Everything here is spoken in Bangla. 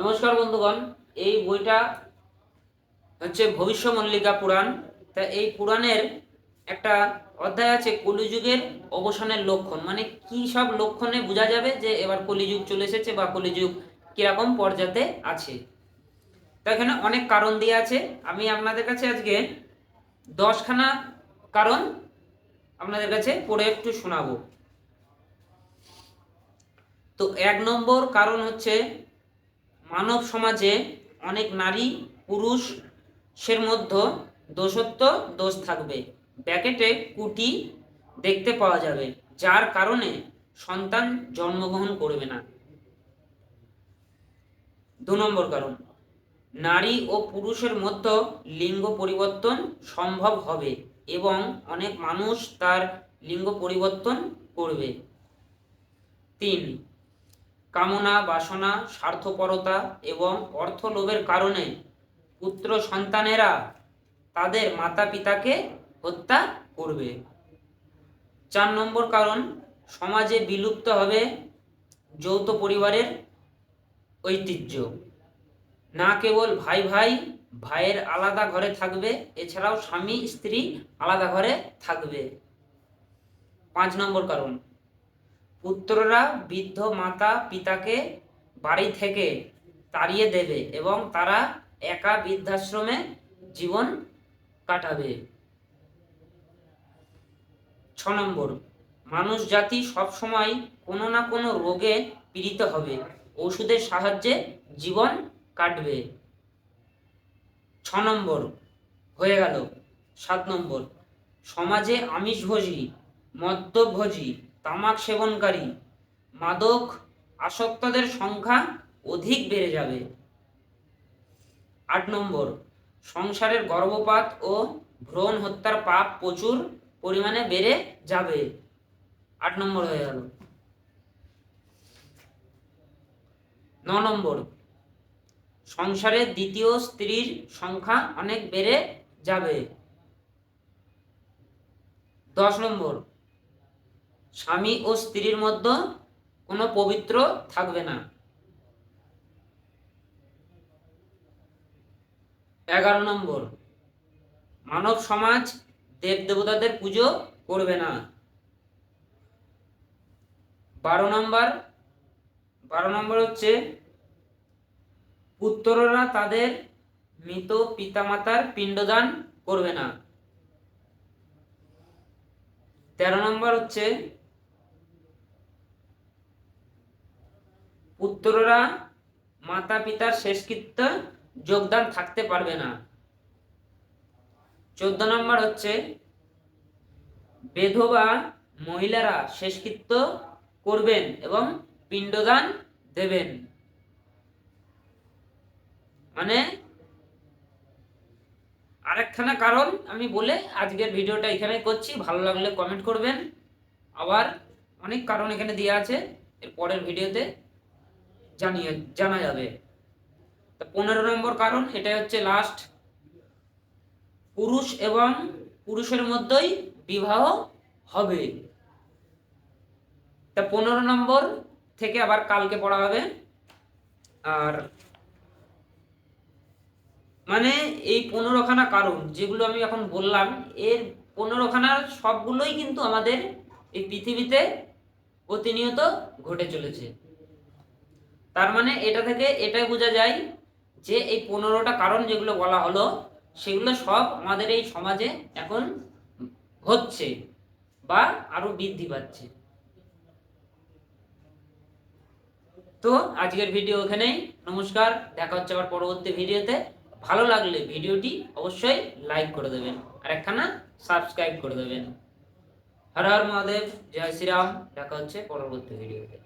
নমস্কার বন্ধুগণ, এই বইটা হচ্ছে ভবিষ্য মল্লিকা পুরাণ। তা এই পুরাণের একটা অধ্যায় আছে, কলিযুগের অবসানের লক্ষণ। মানে কি সব লক্ষণে বোঝা যাবে যে এবার কলিযুগ চলে এসেছে বা কলিযুগ কীরকম পর্যাতে আছে। তা এখানে অনেক কারণ দিয়ে আছে। আমি আপনাদের কাছে আজকে দশখানা কারণ আপনাদের কাছে পড়ে একটু শোনাবো। তো এক নম্বর কারণ হচ্ছে মানব সমাজে অনেক নারী পুরুষের মধ্যে দোষত্ব, দোষ থাকবে। ব্যাকেটে কুটি দেখতে পাওয়া যাবে, যার কারণে সন্তান জন্মগ্রহণ করবে না। দু নম্বর কারণ, নারী ও পুরুষের মধ্যে লিঙ্গ পরিবর্তন সম্ভব হবে এবং অনেক মানুষ তার লিঙ্গ পরিবর্তন করবে। তিন কামনা, বাসনা, স্বার্থপরতা এবং অর্থ লোভের কারণে পুত্র সন্তানেরা তাদের মাতা পিতাকে হত্যা করবে। চার নম্বর কারণ, সমাজে বিলুপ্ত হবে যৌথ পরিবারের ঐতিহ্য। না কেবল ভাই ভাই, ভাইয়ের আলাদা ঘরে থাকবে, এছাড়াও স্বামী, স্ত্রী আলাদা ঘরে থাকবে। পাঁচ নম্বর কারণ পুত্ররা বৃদ্ধ মাতা পিতাকে বাড়ি থেকে তাড়িয়ে দেবে এবং তারা একা বৃদ্ধাশ্রমে জীবন কাটাবে। ছ নম্বর, মানুষ জাতি সবসময় কোনো না কোনো রোগে পীড়িত হবে। ওষুধের সাহায্যে জীবন কাটবে। ছ নম্বর, হয়ে গেল। সাত নম্বর, সমাজে আমিষভোজী, মদ্যভোজী তামাক সেবনকারী। মাদক আসক্তদের সংখ্যা অধিক বেড়ে যাবে। আট নম্বর, সংসারের গর্ভপাত ও ভ্রূণ হত্যার পাপ প্রচুর পরিমাণে বেড়ে যাবে। আট নম্বর হয়ে গেল। ন নম্বর সংসারের দ্বিতীয় স্ত্রীর সংখ্যা অনেক বেড়ে যাবে। দশ নম্বর স্বামী ও স্ত্রীর মধ্যে কোনো পবিত্র থাকবে না। এগারো নম্বর, মানব সমাজ দেব দেবতাদের পুজো করবে না। বারো নম্বর বারো নম্বর হচ্ছে পুত্ররা তাদের মৃত পিতামাতার পিণ্ডদান করবে না। তেরো নম্বর হচ্ছে পুত্ররা মাতা পিতার শেষকৃত্য যোগদান থাকতে পারবে না। চোদ্দ নম্বর হচ্ছে, বেধবা মহিলারা শেষকৃত্য করবেন এবং পিণ্ডদান দেবেন। মানে আরেকখানা কারণ আমি বলে আজকের ভিডিওটা এখানে করছি। ভালো লাগলে কমেন্ট করবেন। আবার অনেক কারণ এখানে দেওয়া আছে। এর পরের ভিডিওতে জানিয়ে, জানা যাবে। পনেরো নম্বর কারণ এটা হচ্ছে লাস্ট পুরুষ এবং পুরুষের মধ্যেই বিবাহ হবে। তা পনেরো নম্বর থেকে আবার কালকে পড়া হবে। আর মানে এই পনেরোখানা কারণ, যেগুলো আমি এখন বললাম, এর পনেরোখানার সবগুলোই কিন্তু আমাদের এই পৃথিবীতে প্রতিনিয়ত ঘটে চলেছে। তার মানে এটা থেকে এটাই বোঝা যায় যে এই পনেরোটা কারণ যেগুলো বলা হলো, সেগুলো সব আমাদের এই সমাজে এখন হচ্ছে বা আরও বৃদ্ধি পাচ্ছে। তো আজকের ভিডিও এখানেই, নমস্কার, দেখা হচ্ছে আবার পরবর্তী ভিডিওতে। ভালো লাগলে ভিডিওটি অবশ্যই লাইক করে দেবেন আর একখানা সাবস্ক্রাইব করে দেবেন। হর হর মহাদেব, জয় শ্রীরাম, দেখা হচ্ছে পরবর্তী ভিডিওতে।